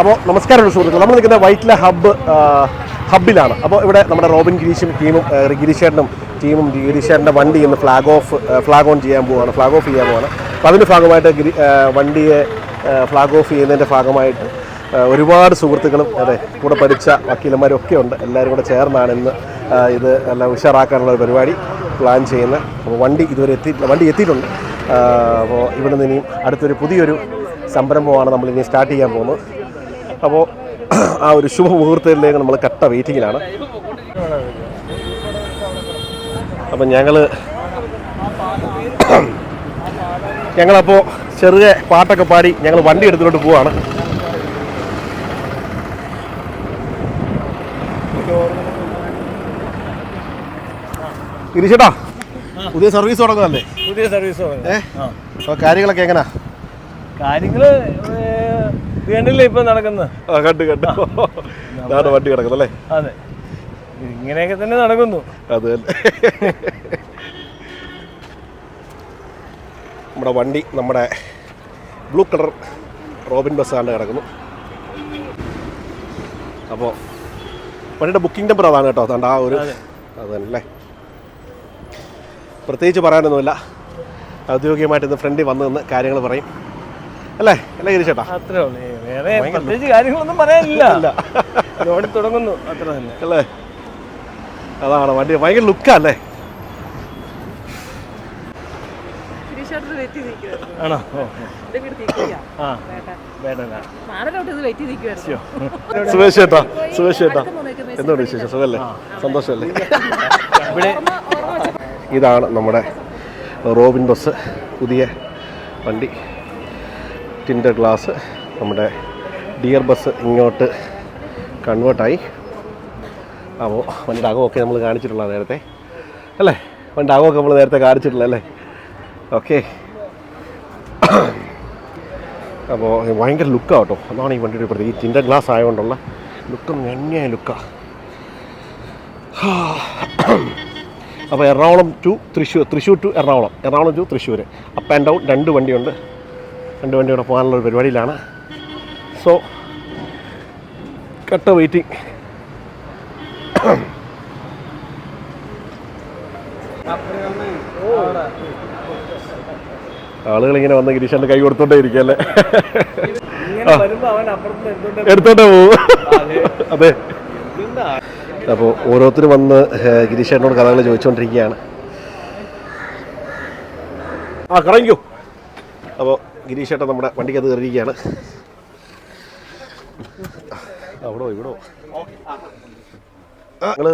അപ്പോൾ നമസ്കാരം സുഹൃത്തുക്കൾ നമ്മൾ നിൽക്കുന്ന വൈറ്റ്ല ഹബ്ബ് ഹബ്ബിലാണ് അപ്പോൾ ഇവിടെ നമ്മുടെ റോബിൻ ഗിരീഷും ടീമും ഗിരീഷേട്ടനും ടീമും ഗിരീഷേട്ടന്റെ വണ്ടി ഇന്ന് ഫ്ലാഗ് ഓഫ് ഫ്ലാഗ് ഓൺ ചെയ്യാൻ പോവുകയാണ് ഫ്ലാഗ് ഓഫ് ചെയ്യാൻ പോവാണ്. അപ്പോൾ അതിന്റെ ഭാഗമായിട്ട് ഗിരി വണ്ടിയെ ഫ്ലാഗ് ഓഫ് ചെയ്യുന്നതിന്റെ ഭാഗമായിട്ട് ഒരുപാട് സുഹൃത്തുക്കളും അതെ കൂടെ പഠിച്ച വക്കീലന്മാരും ഒക്കെ ഉണ്ട്. എല്ലാവരും കൂടെ ചേർന്നാണ് ഇന്ന് ഇത് നല്ല ഉഷാറാക്കാനുള്ള ഒരു പരിപാടി പ്ലാൻ ചെയ്യുന്നത്. അപ്പോൾ വണ്ടി ഇതുവരെ എത്തി വണ്ടി എത്തിയിട്ടുണ്ട്. അപ്പോൾ ഇവിടെ നിന്ന് ഇനിയും അടുത്തൊരു പുതിയൊരു സംരംഭമാണ് നമ്മൾ ഇനി സ്റ്റാർട്ട് ചെയ്യാൻ പോകുന്നത്. അപ്പോൾ ആ ഒരു ശുഭമുഹൂർത്തത്തിലേക്ക് നമ്മൾ കട്ട വെയിറ്റിങ്ങിലാണ് അപ്പം ഞങ്ങൾ ഞങ്ങളപ്പോൾ ചെറിയ പാട്ടൊക്കെ പാടി ഞങ്ങൾ വണ്ടി എടുത്തിട്ട് പോവാണ്. ഇരിച്ചേട്ടാ പുതിയ സർവീസ് തുടങ്ങുന്നല്ലേ പുതിയ സർവീസ് തുടങ്ങി അപ്പോൾ കാര്യങ്ങളൊക്കെ എങ്ങനാ? കാര്യങ്ങൾ വീണ്ടില്ലേ ഇപ്പൊ നടക്കുന്നത് ആ കണ്ടു കണ്ടു. വണ്ടി കിടക്കുന്നല്ലേ അതെ. ഇങ്ങനെയൊക്കെ തന്നെ നടക്കുന്നു. അത് നമ്മുടെ വണ്ടി നമ്മുടെ ബ്ലൂ കളർ റോബിൻ ബസ്സാണ് കിടക്കുന്നു. അപ്പോൾ വണ്ടിയുടെ ബുക്കിംഗ് നമ്പർ അതാണ് കേട്ടോ അതുകൊണ്ട് ആ ഒരു അത്. തന്നെ പ്രത്യേകിച്ച് പറയാനൊന്നുമില്ല. ഔദ്യോഗികമായിട്ട് ഇന്ന് ഫ്രണ്ടിൽ വന്നു നിന്ന് കാര്യങ്ങൾ പറയും. അല്ലേ? അല്ലേ ഗിരിച്ചേട്ടാ അത്രേ ഉള്ളൂ വേറെ പ്രത്യേകിച്ച് കാര്യങ്ങളൊന്നും പറയാനില്ല. ലോഡി തുടങ്ങുന്നു. അത്ര തന്നെ. അല്ലേ? അതാണ് വണ്ടി. ഭയങ്കര ലുക്കല്ലേ ആണോ? ചേട്ടാ ചേട്ടാ എന്തുകൊണ്ട് വിശേഷം? സുഖല്ലേ? സന്തോഷമല്ലേ? ഇവിടെ ഇതാണ് നമ്മുടെ റോബിൻ ബസ്. പുതിയ വണ്ടി. ടിന്റെ ഗ്ലാസ് നമ്മുടെ ഡിയർ ബസ് ഇങ്ങോട്ട് കൺവേർട്ടായി. അപ്പോൾ വണ്ടിയുടെ അകമൊക്കെ നമ്മൾ കാണിച്ചിട്ടുള്ള നേരത്തെ. അല്ലേ? വണ്ടിയുടെ അകമൊക്കെ നമ്മൾ നേരത്തെ കാണിച്ചിട്ടില്ല അല്ലേ? ഓക്കെ. അപ്പോൾ ഭയങ്കര ലുക്കാണ് കേട്ടോ. അതാണ് ഈ വണ്ടിയുടെ പ്രതി ഈ ടിൻഡർ ഗ്ലാസ് ആയതുകൊണ്ടുള്ള ലുക്ക് എങ്ങനെയാണ് ലുക്കാണ് അപ്പോൾ Ernakulam to Thrissur Thrissur to Ernakulam. Ernakulam to Thrissur. Up and down രണ്ട് വണ്ടിയുണ്ട്. രണ്ട് വണ്ടിയുടെ പോകാനുള്ള ഒരു പരിപാടിയിലാണ്. സോ കട്ട വെയിറ്റിംഗ് ആളുകൾ ഇങ്ങനെ വന്ന് ഗിരീഷന്റെ കൈ കൊടുത്തോണ്ടേ ഇരിക്കല്ലേ എടുത്തോണ്ടേ പോവും? അതെ. അപ്പോൾ ഓരോരുത്തരും വന്ന് ഗിരീഷേട്ടനോട് കഥകൾ ചോദിച്ചുകൊണ്ടിരിക്കുകയാണ് ആ കറങ്ങിക്കോ. അപ്പോൾ ഗിരീഷേട്ടൻ നമ്മുടെ വണ്ടിക്കകത്ത് കയറിയിരിക്കുകയാണ്. അവിടോ ഇവിടോ? ഞങ്ങൾ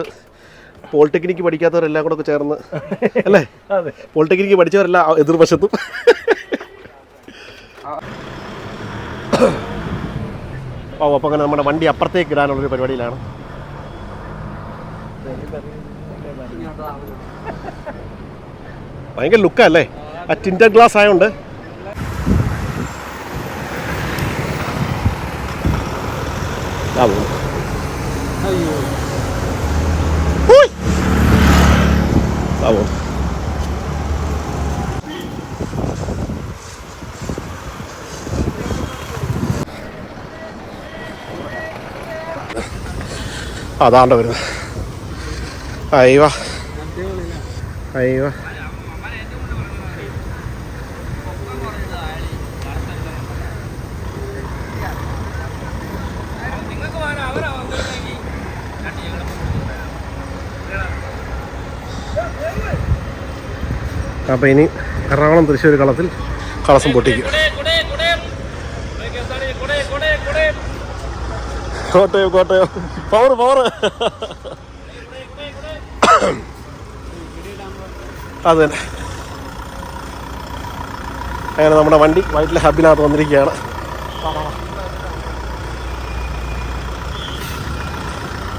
പോളിടെക്നിക്ക് പഠിക്കാത്തവരെല്ലാം കൂടെ ഒക്കെ ചേർന്ന് അല്ലേ? അതെ. പോളിടെക്നിക്ക് പഠിച്ചവരെല്ലാം എതിർവശത്തും. ഓ അപ്പോൾ അങ്ങനെ നമ്മുടെ വണ്ടി അപ്പുറത്തേക്ക് ഇടാനുള്ളൊരു പരിപാടിയിലാണ്. ഭയങ്കര ലുക്കല്ലേ ആ ടിന്റർ ഗ്ലാസ് ആയതുകൊണ്ട് ആ. ഹൂയ്. ആ പോകുന്നു. അതാണ്ട് വരുന്നത് അയ്യോ അയ്യോ അപ്പോൾ ഇനി എറണാകുളം തൃശ്ശൂർ കളത്തിൽ കളസം പൊട്ടിക്കും. കോട്ടയം കോട്ടയം. പവർ പവർ അത് അങ്ങനെ നമ്മുടെ വണ്ടി വൈറ്റിലെ ഹബിനകത്ത് വന്നിരിക്കുകയാണ്.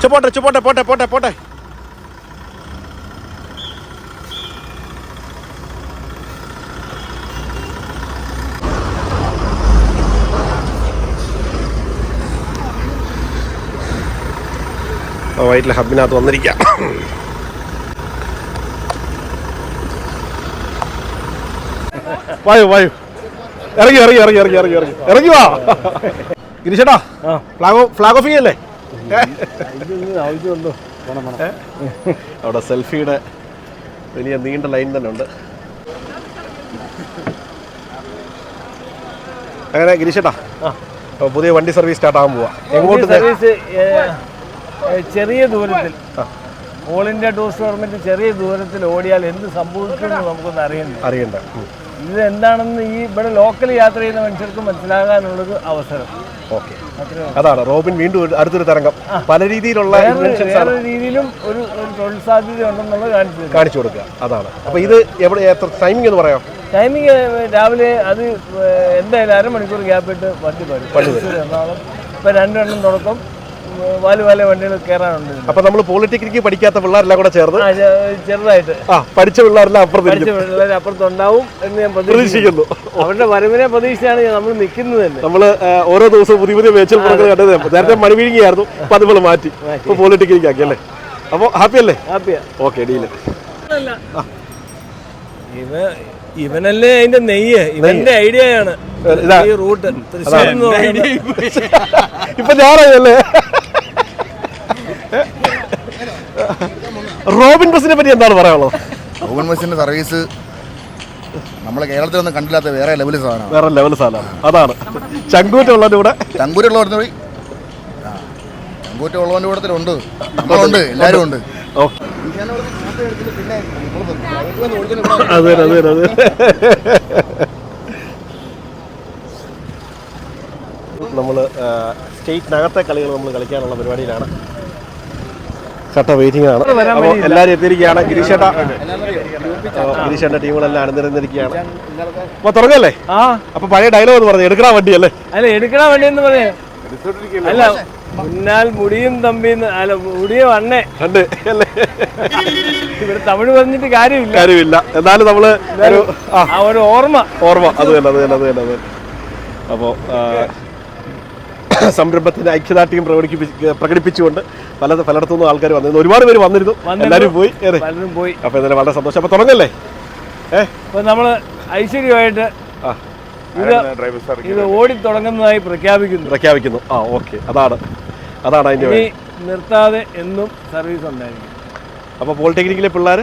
ചുപ്പോട്ടെ ചുപ്പോട്ടെ പോട്ടെ പോട്ടെ പോട്ടെ. വൈറ്റിലെ ഹബിനകത്ത് വന്നിരിക്കാം. വായു വായു. ഇറങ്ങി ഇറങ്ങി ഇറങ്ങി ഇറങ്ങി ഇറങ്ങി ഇറങ്ങി. ഇറങ്ങി വാ. ഗിരിശേട്ടാ ഫ്ലാഗ് ഫ്ലാഗ് ഫ്ലാഗ് ഓഫിംഗ് അല്ലേ? അവിടെ സെൽഫിയുടെ വലിയ നീണ്ട ലൈൻ തന്നെ ഉണ്ട്. അങ്ങനെ ഗിരിശേട്ടാ അപ്പോൾ പുതിയ വണ്ടി സർവീസ് സ്റ്റാർട്ട് ആകാൻ പോവാ. എങ്ങോട്ട് സർവീസ് ചെറിയ ദൂരത്തിൽ. ഓൾ ഇന്ത്യ ടൂറിസ്റ്റ് പെർമിറ്റ് ചെറിയ ദൂരത്തിൽ ഓടിയാൽ എന്ത് സംഭവിക്കുമെന്ന് നമുക്കൊന്ന് അറിയണ്ട. അറിയണ്ട. ഇത് എന്താണെന്ന് ഈ ഇവിടെ ലോക്കൽ യാത്ര ചെയ്യുന്ന മനുഷ്യർക്ക് മനസ്സിലാകാനുള്ളൊരു അവസരം. ഓക്കെ. അതാണ് റോബിൻ വീണ്ടും അടുത്തൊരു തരംഗം. പല രീതിയിലുള്ള വേറെ രീതിയിലും ഒരു തൊഴിൽ സാധ്യത ഉണ്ടെന്നുള്ളത് കാണിച്ചു കാണിച്ചു കൊടുക്കുക. അതാണ്. അപ്പോൾ ഇത് എവിടെ എത്ര ടൈമിംഗ് എന്ന് പറയാം? ടൈമിംഗ് രാവിലെ അത് എന്തായാലും അരമണിക്കൂർ ഗ്യാപ്പ് ഇട്ട് വണ്ടി വരും. എറണാകുളം. ഇപ്പം രണ്ടെണ്ണം തുടക്കം. വാൽ വാല വണ്ടികൾ കയറാറുണ്ട് അപ്പൊ നമ്മൾ പോളിടെക്നിക്ക് പഠിക്കാത്ത പിള്ളേരെല്ലാം കൂടെ ചേർന്ന്? ചെറുതായിട്ട്. ആ പഠിച്ച പിള്ളേരെല്ലാം അപ്പുറത്ത് പഠിച്ച അപ്പുറത്തുണ്ടാവും എന്ന് ഞാൻ പ്രതീക്ഷിക്കുന്നു. അവരുടെ വരവിനെ പ്രതീക്ഷിച്ചാണ് നമ്മൾ നിൽക്കുന്നത് തന്നെ. നമ്മൾ ഓരോ ദിവസവും പുതിയ പുതിയ മേച്ചൽ പുറത്ത് കണ്ടത് നേരത്തെ മണിവിഴുങ്ങിയായിരുന്നു അപ്പൊ അത് നമ്മൾ മാറ്റി. ഇപ്പൊ പോളിടെക്നിക്ക് ആക്കി അല്ലേ? അപ്പോൾ ഹാപ്പി അല്ലേ? ഹാപ്പിയാ. Okay deal. ഇവ ഇവനല്ലേ അതിന്റെ നെയ്യ്? ഇവന്റെ ഐഡിയ ആണ്. ഈ റൂട്ട്. ഇപ്പൊ ഞാനല്ലേ റോബിൻ ബസിനെ പറ്റി എന്താണ് പറയാനുള്ളത്? റോബിൻ ബസിന്റെ സർവീസ് നമ്മളെ കേരളത്തിലൊന്നും കണ്ടില്ലാത്ത വേറെ ലെവൽ സാധനമാണ്. വേറെ ലെവൽ സാധനമാണ്. അതാണ്. ചങ്കൂറ്റുള്ളവന്റെ കൂടെ ചങ്കൂറ്റുള്ളവരുടെ കൂടി ചങ്കൂറ്റ ഉള്ളവന്റെ കൂട്ടത്തിലുണ്ട് നമ്മളുണ്ട് എല്ലാവരും ഉണ്ട്. അതെ അതെ അത് നമ്മൾ സ്റ്റേറ്റിനകത്തെ കളികൾ നമ്മൾ കളിക്കാനുള്ള പരിപാടിയിലാണ്. കട്ട വെയിറ്റിംഗ് ആണ്. അപ്പോൾ എല്ലാവരും എത്തിയിരിക്കുകയാണ്. ഗിരീഷേട്ട ഗിരീഷേട്ട ടീമുകളെല്ലാം അണിനിരന്നിരിക്കുകയാണ് അപ്പൊ തുടങ്ങല്ലേ ആ. അപ്പോൾ പഴയ ഡയലോഗ് എന്ന് പറഞ്ഞു എടുക്കണ വണ്ടി അല്ലേ? അല്ല എടുക്കണ വണ്ടി എന്ന് പറഞ്ഞു. അല്ല മുന്നാൽ മുടിയും തമ്പിന്ന് അല്ല മുടിയും അണ്ണേ കണ്ട് അല്ലേ? ഇവിടെ തമിഴ് പറഞ്ഞിട്ട് കാര്യമില്ല. കാര്യമില്ല. എന്നാലും നമ്മൾ ഒരു ആ. ആ ഒരു ഓർമ്മ. ഓർമ്മ അത് തന്നെ അത് തന്നെ അത് തന്നെ അപ്പോ അപ്പോൾ സംരംഭത്തിന്റെ ഐക്യദാർഢ്യം പ്രകടിപ്പിച്ച് പ്രകടിപ്പിച്ചുകൊണ്ട് പല പലയിടത്തുനിന്നും ആൾക്കാർ വന്നിരുന്നു. ഒരുപാട് പേര് വന്നിരുന്നു. എല്ലാവരും പോയി. പലരും പോയി. അപ്പോൾ ഇന്നലെ വളരെ സന്തോഷം. അപ്പോൾ തുടങ്ങല്ലേ? ഏ? നമ്മൾ നമ്മൾ ഐശ്വര്യമായിട്ട് ഇത് ഇത് ഓടി തുടങ്ങുന്നതായി പ്രഖ്യാപിക്കുന്നു. പ്രഖ്യാപിക്കുന്നു. ആ ഓക്കെ. അതാണ്. അതാണ് അതിന്റെ ഇനി നിർത്താതെ എന്നും സർവീസ് ഉണ്ടായിരിക്കും. അപ്പോൾ പോളിടെക്നിക്കിലെ പിള്ളേർ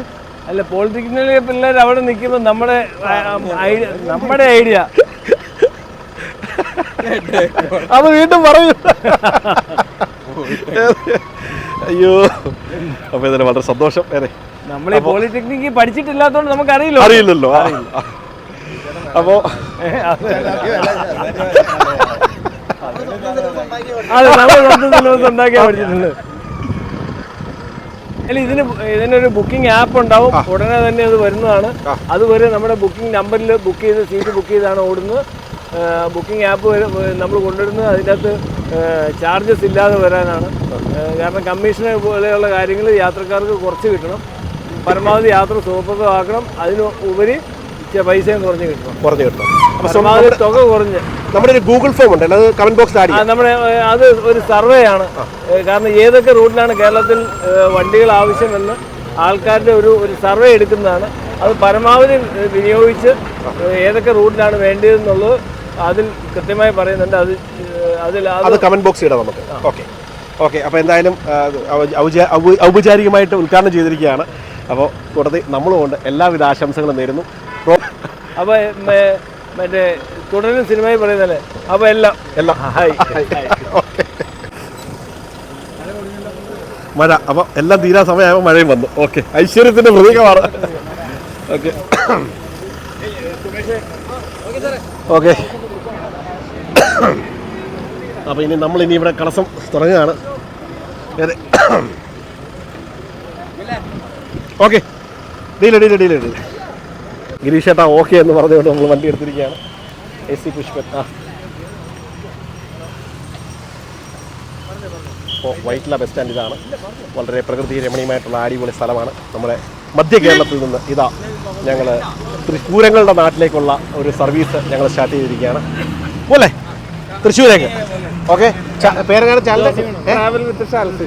അല്ല പോളിടെക്നിക്കിലെ പിള്ളേർ അവിടെ നിൽക്കുമ്പോൾ നമ്മുടെ നമ്മുടെ ഐഡിയ അത് വീണ്ടും പറയൂ. അയ്യോ. അപ്പൊ ഇതിന് വളരെ സന്തോഷം. ഏറെ. നമ്മൾ ഈ പോളിടെക്നിക്ക് പഠിച്ചിട്ടില്ലാത്തതുകൊണ്ട് നമുക്കറിയില്ലോ അറിയില്ലല്ലോ. അപ്പോൾ അതെ നമ്മൾ പത്ത് സിലബസ് ഉണ്ടാക്കിയാ പഠിച്ചിട്ടുണ്ട് അല്ല ഇതിന് ഇതിനൊരു ബുക്കിംഗ് ആപ്പ് ഉണ്ടാവും. ഉടനെ തന്നെ അത് വരുന്നതാണ്. അതുവരെ നമ്മുടെ ബുക്കിംഗ് നമ്പറിൽ ബുക്ക് ചെയ്ത് സീറ്റ് ബുക്ക് ചെയ്താണ് ഓടുന്നത്. ബുക്കിംഗ് ആപ്പ് നമ്മൾ കൊണ്ടുവരുന്നത് അതിനകത്ത് അകത്ത് ചാർജസ് ഇല്ലാതെ വരാനാണ്. കാരണം കമ്മീഷനെ പോലെയുള്ള കാര്യങ്ങൾ യാത്രക്കാർക്ക് കുറച്ച് കിട്ടണം. പരമാവധി യാത്ര സുഖപ്രദമാക്കണം. അതിന് ഉപരി പൈസയും കുറഞ്ഞ് കിട്ടണം. കുറഞ്ഞ് കിട്ടണം. പരമാവധി തുക കുറഞ്ഞ്. നമ്മുടെ ഒരു ഗൂഗിൾ ഫോം ഉണ്ട് അത് കമന്റ് ബോക്സ് നമ്മുടെ അത് ഒരു സർവേ ആണ്. കാരണം ഏതൊക്കെ റൂട്ടിലാണ് കേരളത്തിൽ വണ്ടികൾ ആവശ്യമെന്ന് ആൾക്കാരുടെ ഒരു ഒരു സർവേ എടുക്കുന്നതാണ്. അത് പരമാവധി വിനിയോഗിച്ച് ഏതൊക്കെ റൂട്ടിലാണ് വേണ്ടതെന്നുള്ളത് അതിൽ കൃത്യമായി പറയുന്നുണ്ട് അത് അതിൽ അത് കമന്റ് ബോക്സ് ഇടാം നമുക്ക്. ഓക്കെ ഓക്കെ അപ്പോൾ എന്തായാലും ഔപചാരികമായിട്ട് ഉദ്ഘാടനം ചെയ്തിരിക്കുകയാണ്. അപ്പോൾ കൂട്ടത്തിൽ നമ്മളുകൊണ്ട് എല്ലാവിധ ആശംസകളും നേരുന്നു. അപ്പോൾ മറ്റേ തുടരും സിനിമയിൽ പറയുന്നല്ലേ അപ്പോൾ എല്ലാം. എല്ലാം. ഹായ് ഓക്കെ മഴ. അപ്പോൾ എല്ലാം തീരാ സമയമാകുമ്പോൾ മഴയും വന്നു. ഓക്കെ ഐശ്വര്യത്തിന്റെ പ്രതീകമാണ്. Okay okay. അപ്പോൾ ഇനി നമ്മൾ ഇനി ഇവിടെ കളസം തുടങ്ങുകയാണ്. അതെ ഓക്കെ. ഡീല ഡീല ഡീല ഡീല. ഗിരീഷ് ചേട്ടാ ഓക്കെ എന്ന് പറഞ്ഞുകൊണ്ട് നമ്മൾ വണ്ടി എടുത്തിരിക്കുകയാണ്. A C Pushpan. ആ. ഇപ്പോൾ വൈറ്റില ബസ് സ്റ്റാൻഡ് ഇതാണ്. വളരെ പ്രകൃതി രമണീയമായിട്ടുള്ള അടിപൊളി സ്ഥലമാണ്. നമ്മുടെ മധ്യ കേരളത്തിൽ നിന്ന് ഇതാ ഞങ്ങൾ തൃശ്ശൂരങ്ങളുടെ നാട്ടിലേക്കുള്ള ഒരു സർവീസ് ഞങ്ങൾ സ്റ്റാർട്ട് ചെയ്തിരിക്കുകയാണ്. പോലെ തൃശ്ശൂരേക്ക്. Okay. പേരെങ്ങനെ travel with Chalsy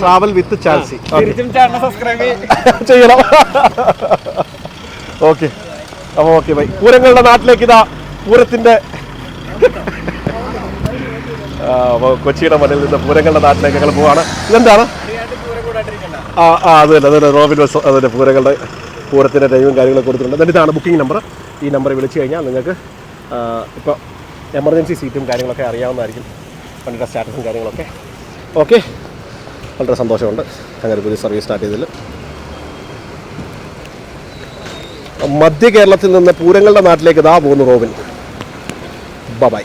travel with Chalsy ചെയ്യണം. ഓക്കെ. അപ്പോൾ ഓക്കെ ബൈ. പൂരങ്ങളുടെ നാട്ടിലേക്ക് ഇതാ പൂരത്തിന്റെ കൊച്ചിയുടെ മണ്ണിൽ നിന്ന് പൂരങ്ങളുടെ നാട്ടിലേക്ക് ഞങ്ങൾ പോവാണ്. ഇതെന്താണ്? ആ ആ അത് തന്നെ അത് തന്നെ. റോബിൻ ബസ് അതിന്റെ പൂരങ്ങളുടെ പൂരത്തിന്റെ ടൈമും കാര്യങ്ങളൊക്കെ കൊടുത്തിട്ടുണ്ട്. എന്നിട്ട് ഇതാണ് ബുക്കിംഗ് നമ്പർ ഈ നമ്പർ വിളിച്ചു കഴിഞ്ഞാൽ നിങ്ങൾക്ക് ഇപ്പോൾ എമർജൻസി സീറ്റും കാര്യങ്ങളൊക്കെ അറിയാവുന്നതായിരിക്കും. വണ്ടിയുടെ സ്റ്റാറ്റസും കാര്യങ്ങളൊക്കെ. ഓക്കെ വളരെ സന്തോഷമുണ്ട്. അങ്ങനെ പുതിയ സർവീസ് സ്റ്റാർട്ട് ചെയ്തതിൽ. മധ്യ കേരളത്തിൽ നിന്ന് പൂരങ്ങളുടെ നാട്ടിലേക്ക് ഇതാ പോകുന്നു റോബിൻ. ബൈ